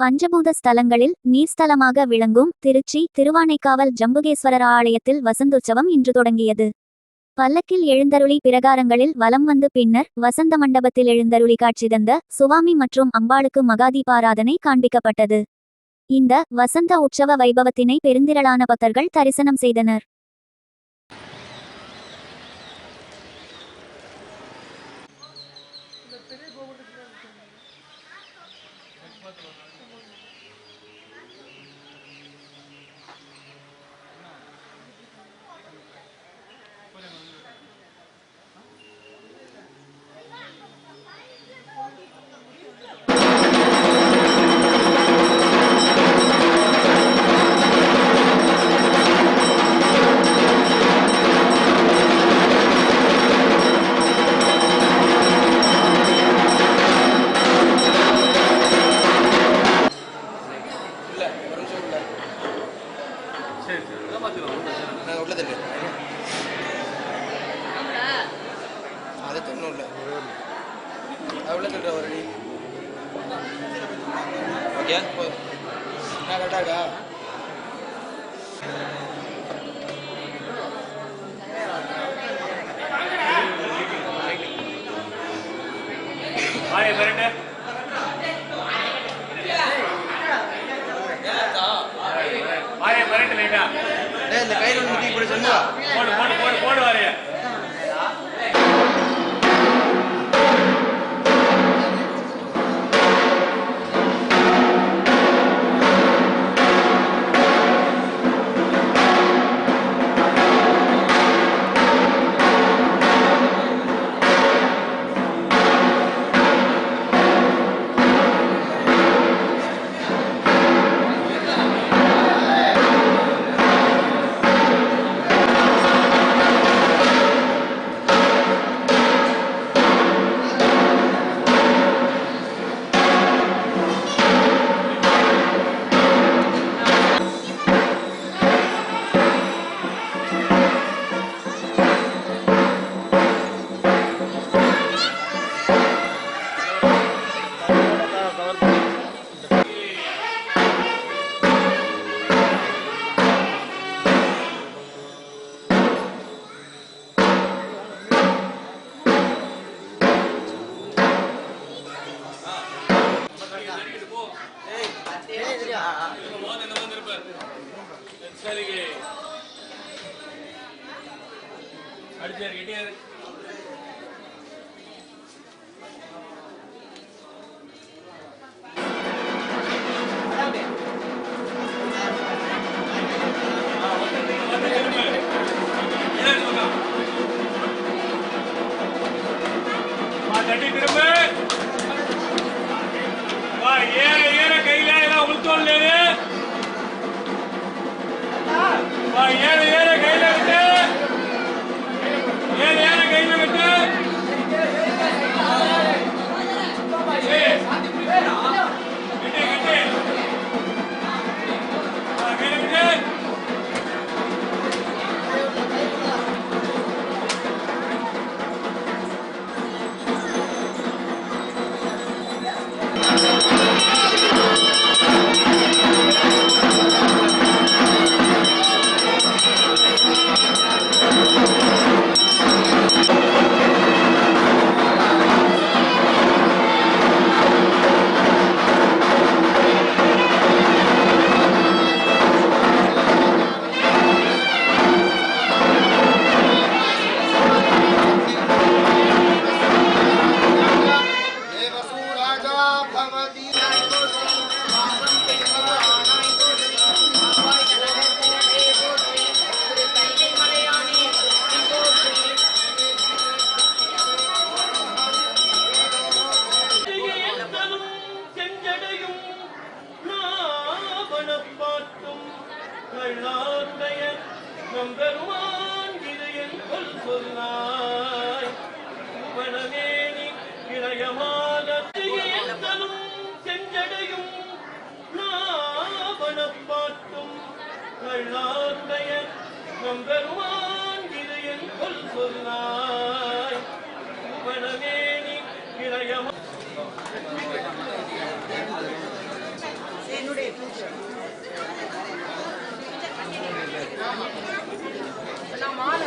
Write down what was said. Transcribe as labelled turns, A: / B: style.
A: பஞ்சபூத ஸ்தலங்களில் நீர்ஸ்தலமாக விளங்கும் திருச்சி திருவானைக்காவல் ஜம்புகேஸ்வரர் ஆலயத்தில் வசந்தோற்சவம் இன்று தொடங்கியது. பல்லக்கில் எழுந்தருளி பிரகாரங்களில் வலம் வந்து பின்னர் வசந்த மண்டபத்தில் எழுந்தருளி காட்சி தந்த சுவாமி மற்றும் அம்பாளுக்கு மகாதீபாராதனை காண்பிக்கப்பட்டது. இந்த வசந்த உற்சவ வைபவத்தினை பெருந்திரளான பக்தர்கள் தரிசனம் செய்தனர்.
B: இல்ல அது உள்ள தள்ளுற ஒரு அடி. ஓகே போதும் நான் கரெக்டாக இருக்கா?
C: ஆயே மிரட்டு ஆயே மிரட்டு லைட்டா
B: டேய் இந்த கையில் ஒன்று தூக்கி போட சொல்லுவா
C: போடு போடு போடு போடு சரிங்க அடிச்சாரு கெட்டியாரு.
D: கள்ளாருடைய நம்பெருமான் இது என் கொல் சொல்லாய் புவனமேனி இளையமான செஞ்சடையும் இது என் கொல் சொல்லாய் புவனமேனி இளையமா
C: என்னுடைய ஃபியூச்சர் நான் மாலை